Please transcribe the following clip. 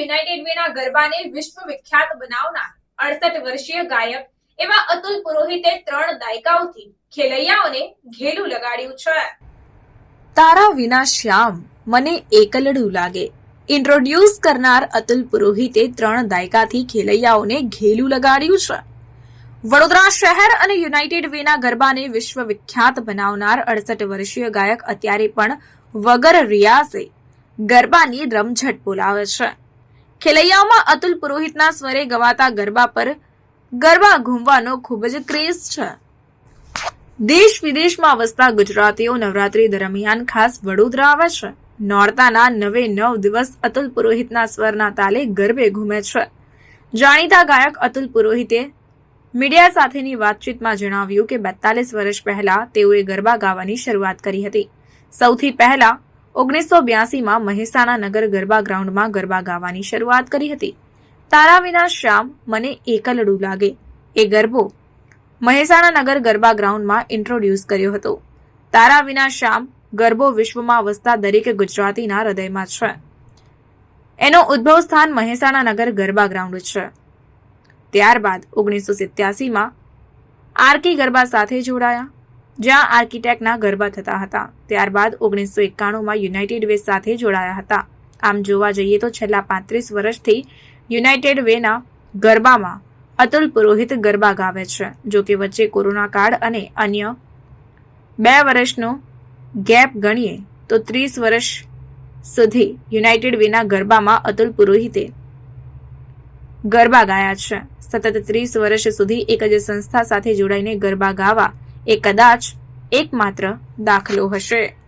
United વેના ગરબાને વિશ્વ વિખ્યાત બનાવનાર અડસઠ વર્ષીય ગાયક એવા અતુલ પુરોહિતે ત્રણ દાયકાઓથી ખેલૈયાઓને ઘેલું લગાડ્યું છે. તારા વિના શ્યામ, મને એકલડું લાગે. ઇન્ટ્રોડ્યુસ કરનાર અતુલ પુરોહિતે ત્રણ દાયકાથી ખેલૈયાઓને ઘેલું લગાડ્યું છે. વડોદરા શહેર અને યુનાઇટેડ વેના ગરબાને વિશ્વ વિખ્યાત બનાવનાર અડસઠ વર્ષીય ગાયક અત્યારે પણ વગર રિયાઝે ગરબાની રમઝટ બોલાવે છે. ખેલૈયાઓમાં અતુલ પુરોહિતના સ્વરે ગવાતા ગરબા પર ગરબા ઘૂમવાનો ખૂબ જ ક્રેઝ છે. દેશ વિદેશમાં વસતા ગુજરાતીઓ નવરાત્રી દરમિયાન ખાસ વડોદરા આવે છે. નોરતાના નવે નવ દિવસ અતુલ પુરોહિતના સ્વરના તાલે ગરબે ઘૂમે છે. જાણીતા ગાયક અતુલ પુરોહિતે મીડિયા સાથેની વાતચીતમાં જણાવ્યું કે બેતાલીસ વર્ષ પહેલા તેઓએ ગરબા ગાવાની શરૂઆત કરી હતી. સૌથી પહેલા ઓગણીસો બ્યાસીમાં મહેસાણા નગર ગરબા ગ્રાઉન્ડમાં ગરબા ગાવાની શરૂઆત કરી હતી. તારા વિના શ્યામ મને એકલડું લાગે. એ ગરબો મહેસાણા નગર ગરબા ગ્રાઉન્ડમાં ઇન્ટ્રોડ્યુસ કર્યો હતો. તારા વિના શ્યામ ગરબો વિશ્વમાં વસતા દરેક ગુજરાતીના હૃદયમાં છે. એનો ઉદ્ભવ સ્થાન મહેસાણા નગર ગરબા ગ્રાઉન્ડ છે. ત્યારબાદ ઓગણીસો સિત્યાસીમાં આરકી ગરબા સાથે જોડાયા. જ્યાં આર્કિટેક્ટના ગરબા થતા હતા. ત્યારબાદ ઓગણીસો એકાણુંમાં યુનાઇટેડ વે સાથે જોડાયા હતા. આમ જોવા જઈએ તો છેલ્લા પાંત્રીસ વર્ષથી યુનાઇટેડ વેના ગરબામાં અતુલ પુરોહિત ગરબા ગાવે છે, જો કે વચ્ચે કોરોના કાળ અને અન્ય બે વર્ષનો ગેપ ગણીએ તો ત્રીસ વર્ષ સુધી યુનાઇટેડ વેના ગરબામાં અતુલ પુરોહિતે ગરબા ગાયા છે. સતત ત્રીસ વર્ષ સુધી એક જ સંસ્થા સાથે જોડાઈને ગરબા ગાવા એ કદાચ એકમાત્ર દાખલો હશે.